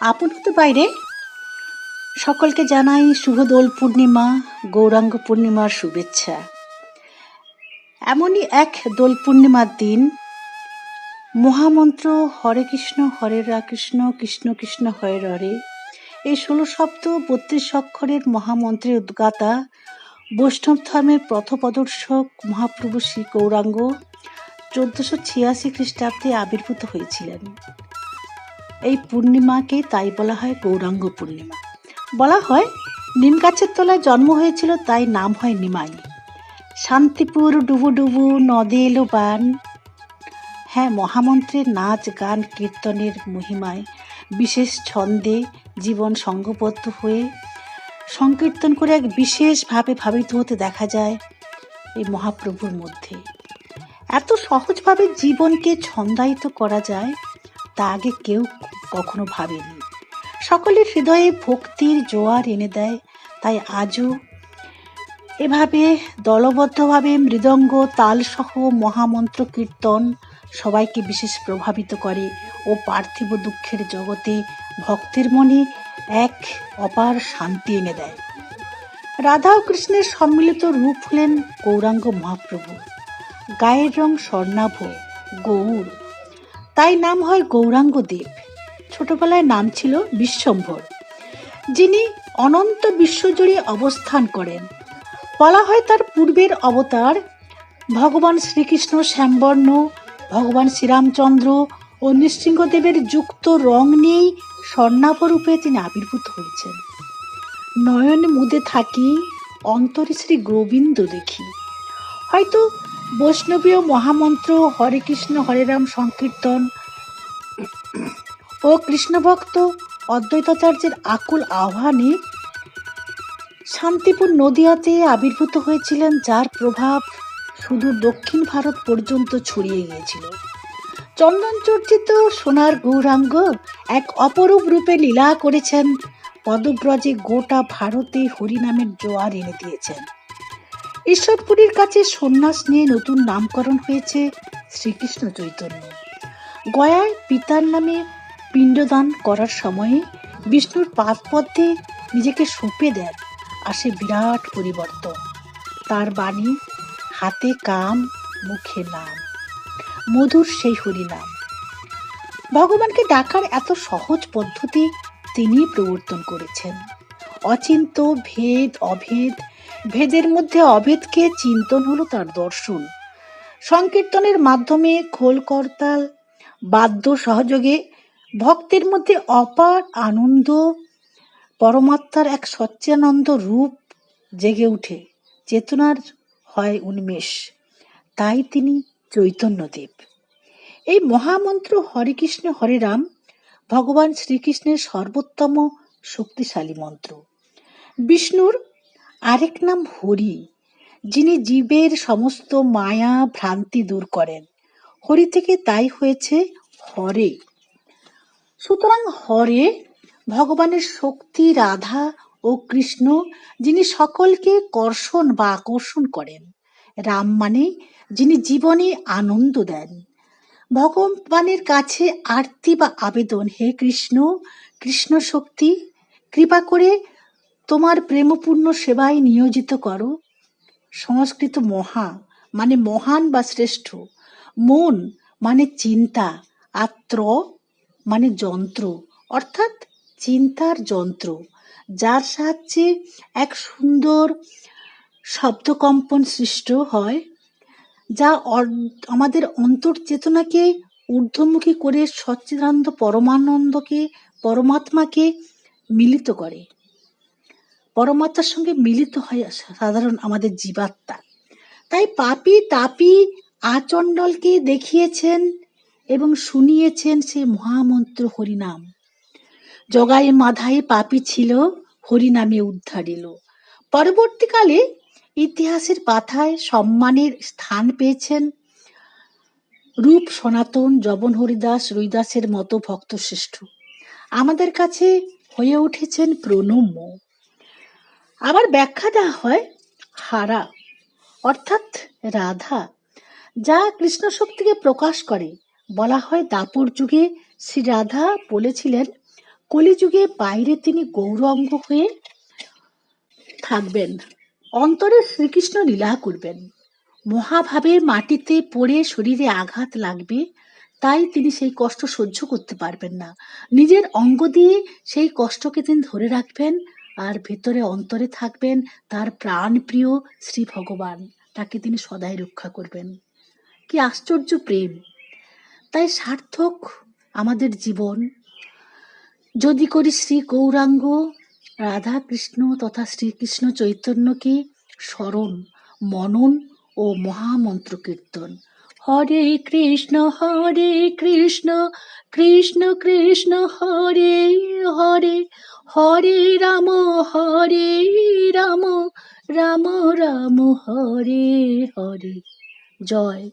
আপন হতে বাইরে সকলকে জানাই শুভ দোল পূর্ণিমা, গৌরাঙ্গ পূর্ণিমার শুভেচ্ছা। এমনই এক দোল পূর্ণিমার দিন। মহামন্ত্র, হরে কৃষ্ণ হরে কৃষ্ণ কৃষ্ণ কৃষ্ণ, হরে হরে। এই ষোলো শব্দ বত্রিশ অক্ষরের মহামন্ত্রের উদ্গাতা, বৈষ্ণব ধর্মের পথপ্রদর্শক মহাপ্রভু শ্রী গৌরাঙ্গ চোদ্দশো ছিয়াশি খ্রিস্টাব্দে আবির্ভূত হয়েছিলেন। এই পূর্ণিমাকে তাই বলা হয় গৌরাঙ্গ পূর্ণিমা। বলা হয়, নিম গাছের তলায় জন্ম হয়েছিল, তাই নাম হয় নিমাই। শান্তিপুর ডুবু ডুবু নদে এলো বান। হ্যাঁ মহামন্ত্রের নাচ, গান, কীর্তনের মহিমায় বিশেষ ছন্দে জীবন সঙ্গবদ্ধ হয়ে সংকীর্তন করে এক বিশেষভাবে ভাবিত হতে দেখা যায় এই মহাপ্রভুর মধ্যে। এত সহজভাবে জীবনকে ছন্দায়িত করা যায়, তা আগে কেউ কখনো ভাবেনি। সকলের হৃদয়ে ভক্তির জোয়ার এনে দেয়, তাই আজও এভাবে দলবদ্ধভাবে মৃদঙ্গ, তালসহ মহামন্ত্র কীর্তন সবাইকে বিশেষ প্রভাবিত করে ও পার্থিব দুঃখের জগতে ভক্তের মনে এক অপার শান্তি এনে দেয়। রাধা ও কৃষ্ণের সম্মিলিত রূপ হলেন গৌরাঙ্গ মহাপ্রভু। গায়ের রং স্বর্ণাভ, গৌর। তাই নাম হয় গৌরাঙ্গ দেব ছোটবেলায় নাম ছিল বিশ্বম্ভর, যিনি অনন্ত বিশ্বজুড়ে অবস্থান করেন। বলা হয় তার পূর্বের অবতার ভগবান শ্রীকৃষ্ণ শ্যামবর্ণ, ভগবান শ্রীরামচন্দ্র ও নৃসিংহদেবের যুক্ত রং নিয়েই স্বর্ণাভ রূপে তিনি আবির্ভূত হয়েছেন। নয়ন মুদে থাকি, অন্তরে শ্রী গোবিন্দ দেখি। হয়তো বৈষ্ণবীয় মহামন্ত্র হরে কৃষ্ণ, হরে রাম সংকীর্তন ও কৃষ্ণভক্ত অদ্বৈতাচার্যের আকুল আহ্বানে শান্তিপুর নদিয়াতে আবির্ভূত হয়েছিলেন, যার প্রভাব শুধু দক্ষিণ ভারত পর্যন্ত ছড়িয়ে গিয়েছিল। চন্দন চর্চিত সোনার গৌরাঙ্গ এক অপরূপ রূপে লীলা করেছেন, পদব্রজে গোটা ভারতে হরিনামের জোয়ার এনে দিয়েছেন। ঈশ্বরপুরীর কাছে সন্ন্যাস নিয়ে নতুন নামকরণ হয়েছে শ্রীকৃষ্ণ চৈতন্য। গয়ায় পিতার নামে পিণ্ডদান করার সময়ে বিষ্ণুর পাদপদ্মে নিজেকে সঁপে দেন আসে বিরাট পরিবর্তন। তার বাণী হাতে কাম মুখে নাম। মধুর সেই হরিনাম। ভগবানকে ডাকার এত সহজ পদ্ধতি তিনি প্রবর্তন করেছেন। অচিন্ত, ভেদ, অভেদ, ভেদের মধ্যে অভেদকে চিন্তন হলো তার দর্শন। সংকীর্তনের মাধ্যমে খোল করতাল, বাদ্য সহযোগে ভক্তের মধ্যে অপার আনন্দ, পরমাত্মার এক সচ্চানন্দ রূপ জেগে উঠে চেতনার হয় উন্মেষ। তাই তিনি চৈতন্যদেব। এই মহামন্ত্র হরে কৃষ্ণ হরে রাম ভগবান শ্রীকৃষ্ণের সর্বোত্তম শক্তিশালী মন্ত্র। বিষ্ণুর আরেক নাম হরি, যিনি জীবের সমস্ত মায়া ভ্রান্তি দূর করেন। হরি থেকে তাই হয়েছে হরে। সুতরাং হরে, ভগবানের শক্তি, রাধা ও কৃষ্ণ, যিনি সকলকে কর্ষণ বা আকর্ষণ করেন, রাম মানে যিনি জীবনে আনন্দ দেন। ভগবানের কাছে আরতি বা আবেদন, হে কৃষ্ণ কৃষ্ণ শক্তি, কৃপা করে তোমার প্রেমপূর্ণ সেবায় নিয়োজিত করো। সংস্কৃত মহা মানে মহান বা শ্রেষ্ঠ, মন মানে চিন্তা, আর ত্র মানে যন্ত্র, অর্থাৎ চিন্তার যন্ত্র, যার সাহায্যে এক সুন্দর শব্দকম্পন সৃষ্ট হয়, যা আমাদের অন্তর্চেতনাকে ঊর্ধ্বমুখী করে সচ্চিদানন্দ পরমানন্দকে, পরমাত্মাকে মিলিত করে। পরমাত্মার সঙ্গে মিলিত হয় সাধারণ আমাদের জীবাত্মা। তাই পাপি তাপি আচণ্ডলকে দেখিয়েছেন এবং শুনিয়েছেন সে মহামন্ত্র হরিনাম। জগায় মাধায় পাপি ছিল, হরিনামে উদ্ধারিল পরবর্তীকালে ইতিহাসের পাথায় সম্মানের স্থান পেয়েছেন রূপ সনাতন জবন হরিদাস রুইদাসের মতো ভক্ত শ্রেষ্ঠ আমাদের কাছে হয়ে উঠেছেন প্রণম্য। আবার ব্যাখ্যা দেওয়া হয় হারা, অর্থাৎ রাধা, যা কৃষ্ণ শক্তিকে প্রকাশ করে। বলা হয় দাপর যুগে শ্রী রাধা বলেছিলেন, কলিযুগে বাইরে তিনি গৌরাঙ্গ হয়ে থাকবেন। অন্তরে শ্রীকৃষ্ণ লীলা করবেন। মহাভাবে মাটিতে পড়ে শরীরে আঘাত লাগবে, তাই তিনি সেই কষ্ট সহ্য করতে পারবেন না। নিজের অঙ্গ দিয়ে সেই কষ্টকে তিনি ধরে রাখবেন আর ভেতরে অন্তরে থাকবেন তার প্রাণ প্রিয় শ্রী ভগবান। তাকে তিনি সদাই রক্ষা করবেন। কি আশ্চর্য প্রেম! তাই সার্থক আমাদের জীবন। যদি করি শ্রী গৌরাঙ্গ, রাধা কৃষ্ণ তথা শ্রীকৃষ্ণ চৈতন্যকে স্মরণ, মনন ও মহামন্ত্র কীর্তন। হরে কৃষ্ণ হরে কৃষ্ণ কৃষ্ণ কৃষ্ণ, হরে হরে হরে রাম হরে রাম রাম রাম, হরে হরে। জয়।